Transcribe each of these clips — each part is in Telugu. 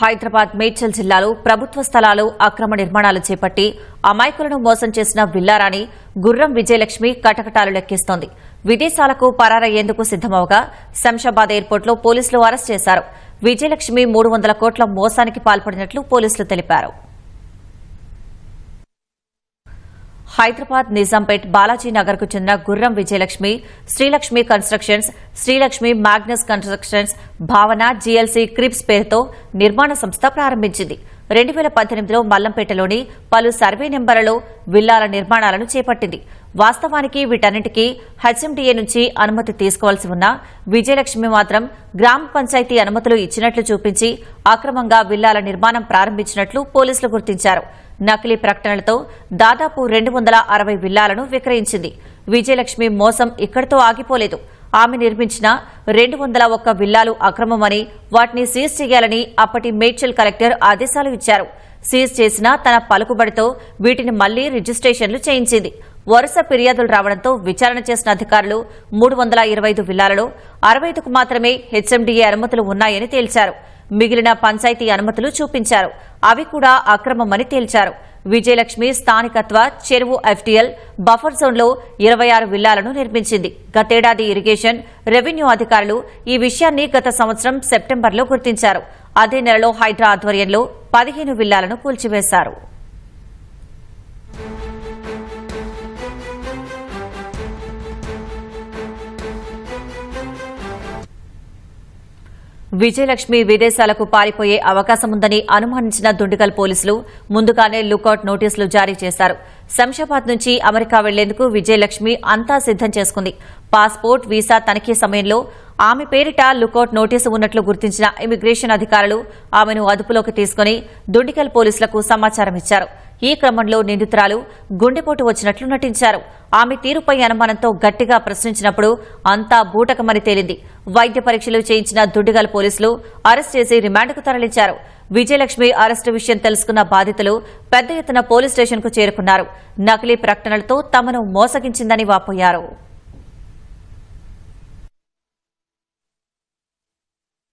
హైదరాబాద్ మేడ్చల్ జిల్లాలో ప్రభుత్వ స్థలాలు అక్రమ నిర్మాణాలు చేపట్టి అమాయకులను మోసం చేసిన విల్లారాణి గుర్రం విజయలక్ష్మి కటకటాలు లెక్కిస్తోంది. విదేశాలకు పరారయ్యేందుకు సిద్దమవగా శంషాబాద్ ఎయిర్పోర్టులో పోలీసులు అరెస్ట్ చేశారు. విజయలక్ష్మి మూడు వందల కోట్ల మోసానికి పాల్పడినట్లు పోలీసులు తెలిపారు. హైదరాబాద్ నిజాంపేట్ బాలాజీ నగర్కు చెందిన Gurram Vijayalakshmi Srilakshmi constructions Srilakshmi Magnus constructions Bhavana GLC క్రిప్స్ పేరుతో నిర్మాణ సంస్థ ప్రారంభించింది. రెండు వేల పద్దెనిమిదిలో మల్లంపేటలోని పలు సర్వే నెంబర్లలో విల్లాల నిర్మాణాలను చేపట్టింది. వాస్తవానికి వీటన్నింటికీ హెచ్ఎండిఏ నుంచి అనుమతి తీసుకోవాల్సి ఉన్నా విజయలక్ష్మి మాత్రం గ్రామ పంచాయతీ అనుమతులు ఇచ్చినట్లు చూపించి అక్రమంగా విల్లాల నిర్మాణం ప్రారంభించినట్లు పోలీసులు గుర్తించారు. నకిలీ ప్రకటనలతో దాదాపు రెండు వందల అరవై విల్లాలను విక్రయించింది. విజయలక్ష్మి మోసం ఇక్కడితో ఆగిపోలేదు. ఆమె నిర్మించిన రెండు వందల ఒక్క విల్లాలు అక్రమమని వాటిని సీజ్ చేయాలని అప్పటి మేడ్చల్ కలెక్టర్ ఆదేశాలు ఇచ్చారు. సీజ్ చేసిన తన పలుకుబడితో వీటిని మళ్ళీ రిజిస్ట్రేషన్లు చేయించింది. వరుస ఫిర్యాదులు రావడంతో విచారణ చేసిన అధికారులు మూడు వందల ఇరవై ఐదు విల్లాలలో అరవై ఐదుకు మాత్రమే హెచ్ఎండిఏ అనుమతులు ఉన్నాయని తేల్చారు. మిగిలిన పంచాయతీ అనుమతులు చూపించారు. అవి కూడా అక్రమమని తేల్చారు. విజయలక్ష్మి స్థానికత్వ చెరువు ఎఫ్టీఎల్ బఫర్ జోన్లో ఇరవై ఆరు విల్లాలను నిర్మించింది. గతేడాది ఇరిగేషన్ రెవెన్యూ అధికారులు ఈ విషయాన్ని గత సంవత్సరం సెప్టెంబర్లో గుర్తించారు. అదే నెలలో హైడ్రా ఆధ్వర్యంలో పదిహేను విల్లాలను కూల్చివేశారు. విజయలక్ష్మి విదేశాలకు పారిపోయే అవకాశముందని అనుమానించిన దుండిగల్ పోలీసులు ముందుగానే లుకౌట్ నోటీసులు జారీ చేశారు. శంషాబాద్ నుంచి అమెరికా వెళ్ళేందుకు విజయలక్ష్మి అంతా సిద్దం చేసుకుంది. పాస్పోర్ట్ వీసా తనిఖీ సమయంలో ఆమె పేరిట లుకౌట్ నోటీసు ఉన్నట్లు గుర్తించిన ఇమిగ్రేషన్ అధికారులు ఆమెను అదుపులోకి తీసుకుని దుండికల్ పోలీసులకు సమాచారం ఇచ్చారు ఈ క్రమంలో నిందితురాలు గుండెపోటు వచ్చినట్లు నటించారు. ఆమె తీరుపై అనుమానంతో గట్టిగా ప్రశ్నించినప్పుడు అంతా బూటకమని తేలింది. వైద్య పరీక్షలు చేయించిన దుడ్డిగల్ పోలీసులు అరెస్ట్ చేసి రిమాండ్కు తరలించారు. విజయలక్ష్మి అరెస్టు విషయం తెలుసుకున్న బాధితులు పెద్ద ఎత్తున పోలీస్ స్టేషన్కు చేరుకున్నారు. నకిలీ ప్రకటనలతో తమను మోసగించిందని వాపోయారు.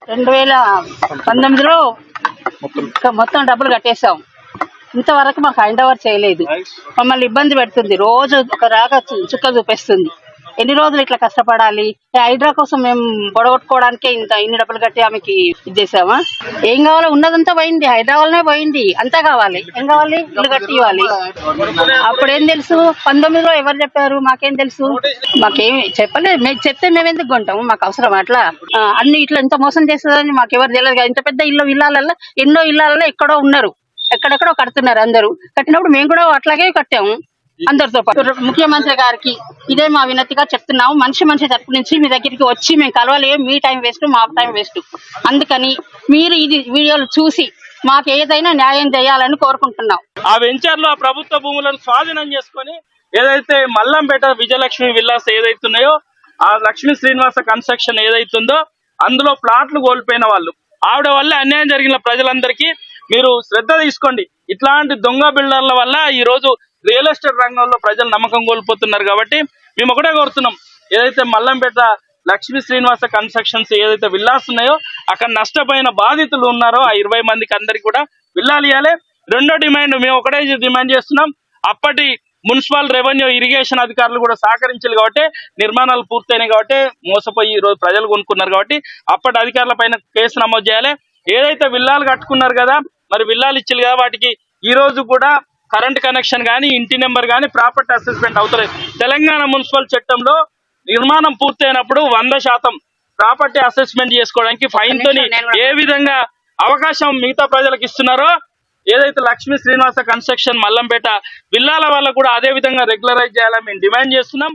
రెండు వేల పంతొమ్మిదిలో మొత్తం. డబ్బులు కట్టేసాం ఇంతవరకు మాకు హ్యాండ్ ఓవర్ చేయలేదు. మమ్మల్ని ఇబ్బంది పెడుతుంది. రోజు ఒక రాగా చు- చుక్క చూపిస్తుంది. ఎన్ని రోజులు ఇట్లా కష్టపడాలి? హైడ్రా కోసం మేము గొడగొట్టుకోవడానికే ఇంత ఇన్ని డబ్బులు కట్టి ఆమెకి ఇది చేసామా? ఏం కావాలో ఉన్నదంతా పోయింది. హైడ్రా వల్లనే పోయింది. అంతా కావాలి. ఏం కావాలి? ఇల్లు కట్టి ఇవ్వాలి అప్పుడేం తెలుసు? పంతొమ్మిదిలో ఎవరు చెప్పారు? మాకేం తెలుసు? మాకేం చెప్పలేదు. మేము చెప్తే మేము ఎందుకు కొంటాము? మాకు అవసరం అట్లా. అన్ని ఇట్లా ఇంత మోసం చేస్తుందని మాకు ఎవరు తెలియదు. ఇంత పెద్ద ఇల్లు ఇళ్ళాలలో ఎన్నో ఇళ్ళాలలో ఎక్కడో ఉన్నారు. ఎక్కడెక్కడో కడుతున్నారు అందరూ. కట్టినప్పుడు మేము కూడా అట్లాగే కట్టాము అందరితో పాటు. ముఖ్యమంత్రి గారికి ఇదే మా వినతిగా చెప్తున్నాము. మనిషి మనిషి తరపు నుంచి మీ దగ్గరికి వచ్చి మేము కలవలేము. మీ టైం వేస్ట్ మా టైం వేస్ట్. అందుకని మీరు ఇది వీడియోలు చూసి మాకు ఏదైనా న్యాయం చేయాలని కోరుకుంటున్నాం. ఆ వెంచర్లో ఆ ప్రభుత్వ భూములను స్వాధీనం చేసుకొని ఏదైతే మల్లంపేట విజయలక్ష్మి విల్లాస్ ఏదైతున్నాయో ఆ లక్ష్మీ శ్రీనివాస కన్స్ట్రక్షన్ ఏదైతుందో అందులో ప్లాట్లు కోల్పోయిన వాళ్ళు. ఆవిడ వల్ల అన్యాయం జరిగిన ప్రజలందరికీ మీరు శ్రద్ధ తీసుకోండి. ఇట్లాంటి దొంగ బిల్డర్ల వల్ల ఈ రోజు రియల్ ఎస్టేట్ రంగంలో ప్రజలు నమ్మకం కోల్పోతున్నారు కాబట్టి మేము ఒకటే కోరుతున్నాం. ఏదైతే మల్లంపేట లక్ష్మీ శ్రీనివాస కన్స్ట్రక్షన్స్ ఏదైతే విల్లాస్ ఉన్నాయో అక్కడ నష్టపోయిన బాధితులు ఉన్నారో ఆ ఇరవై మందికి అందరికి కూడా విల్లాలు ఇవ్వాలి. రెండో డిమాండ్ మేము ఒకటే డిమాండ్ చేస్తున్నాం. అప్పటి మున్సిపల్ రెవెన్యూ ఇరిగేషన్ అధికారులు కూడా సహకరించారు కాబట్టి నిర్మాణాలు పూర్తయినాయి కాబట్టి మోసపోయి ఈ రోజు ప్రజలు కొనుక్కున్నారు కాబట్టి అప్పటి అధికారుల పైన కేసు నమోదు చేయాలి. ఏదైతే విల్లాలు కట్టుకున్నారు కదా మరి విల్లాలు ఇచ్చారు కదా వాటికి ఈ రోజు కూడా కరెంట్ కనెక్షన్ కానీ ఇంటి నెంబర్ కానీ ప్రాపర్టీ అసెస్మెంట్ అవుతలేదు. తెలంగాణ మున్సిపల్ చట్టంలో నిర్మాణం పూర్తయినప్పుడు వంద శాతం ప్రాపర్టీ అసెస్మెంట్ చేసుకోవడానికి ఫైన్ తోని ఏ విధంగా అవకాశం మిగతా ప్రజలకు ఇస్తున్నారో ఏదైతే లక్ష్మీ శ్రీనివాస కన్స్ట్రక్షన్ మల్లంపేట విల్లాల వల్ల కూడా అదే విధంగా రెగ్యులరైజ్ చేయాలని మేము డిమాండ్ చేస్తున్నాం.